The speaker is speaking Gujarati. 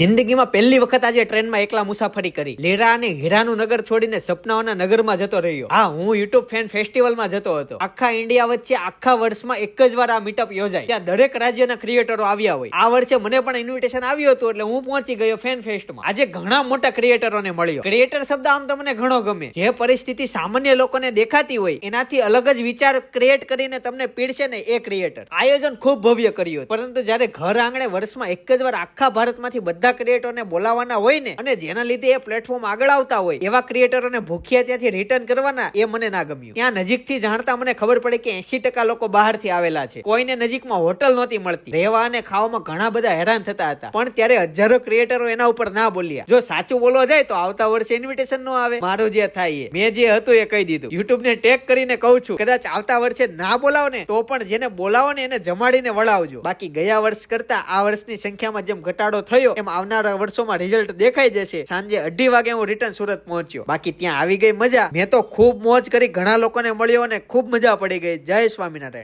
જિંદગીમાં પહેલી વખત આજે ટ્રેનમાં એકલા મુસાફરી કરી. લેરા અને હીરાનું નગર છોડીને સપનાઓના નગરમાં જતો રહ્યો. હા, હું યુટ્યુબ ફેન ફેસ્ટિવલમાં જતો હતો. આખા ઇન્ડિયા વચ્ચે આખા વર્ષમાં એક જ વાર આ મીટઅપ યોજાય. ત્યાં દરેક રાજ્યના ક્રિએટરો આવ્યા હોય. આ વર્ષે મને પણ ઇન્વિટેશન આવ્યું હતું એટલે હું પહોંચી ગયો ફેન ફેસ્ટમાં. આજે ઘણા મોટા ક્રિએટરોને મળ્યો. ક્રિએટર શબ્દ આમ તમને ઘણો ગમે. જે પરિસ્થિતિ સામાન્ય લોકોને દેખાતી હોય, એનાથી અલગ જ વિચાર ક્રિએટ કરીને તમને પીડશે ને એ ક્રિએટર આયોજન ખૂબ ભવ્ય કર્યું પરંતુ જ્યારે ઘર આંગણે વર્ષમાં એક જ વાર આખા ભારતમાંથી બધા ક્રિએટરને બોલાવવાના હોય ને, અને જેના લીધે એ પ્લેટફોર્મ આગળ આવતા હોય, એવા ક્રિએટરોને ભૂખ્યા ત્યાંથી રિટર્ન કરવાના એ મને ના ગમ્યું. ત્યાં નજીકથી જાણતા મને ખબર પડે કે એસી ટકા લોકો બહારથી આવેલા છે. કોઈને નજીકમાં હોટલ નહોતી મળતી. રહેવા અને ખાવામાં ઘણા બધા હેરાન થતા હતા. પણ ત્યારે હજારો ક્રિએટરો એના ઉપર ના બોલ્યા. જો સાચું બોલવા જાય તો આવતા વર્ષે ઇન્વિટેશન નો આવે. મારું જે થાય એ. મેં જે હતું એ કહી દીધું. યુટ્યુબ ને ટેગ કરીને કહું છું, કદાચ આવતા વર્ષે ના બોલાવો ને તો પણ જેને બોલાવો ને એને જમાડીને વળાવજો. બાકી ગયા વર્ષ કરતા આ વર્ષની સંખ્યામાં જેમ ઘટાડો થયો, એમ આવનારા વર્ષોમાં રિઝલ્ટ દેખાઈ જશે. સાંજે અઢી વાગે હું રિટર્ન સુરત પહોંચ્યો. બાકી ત્યાં આવી ગઈ મજા. મેં તો ખૂબ મોજ કરી, ઘણા લોકોને મળ્યો અને ખૂબ મજા પડી ગઈ. જય સ્વામિનારાયણ.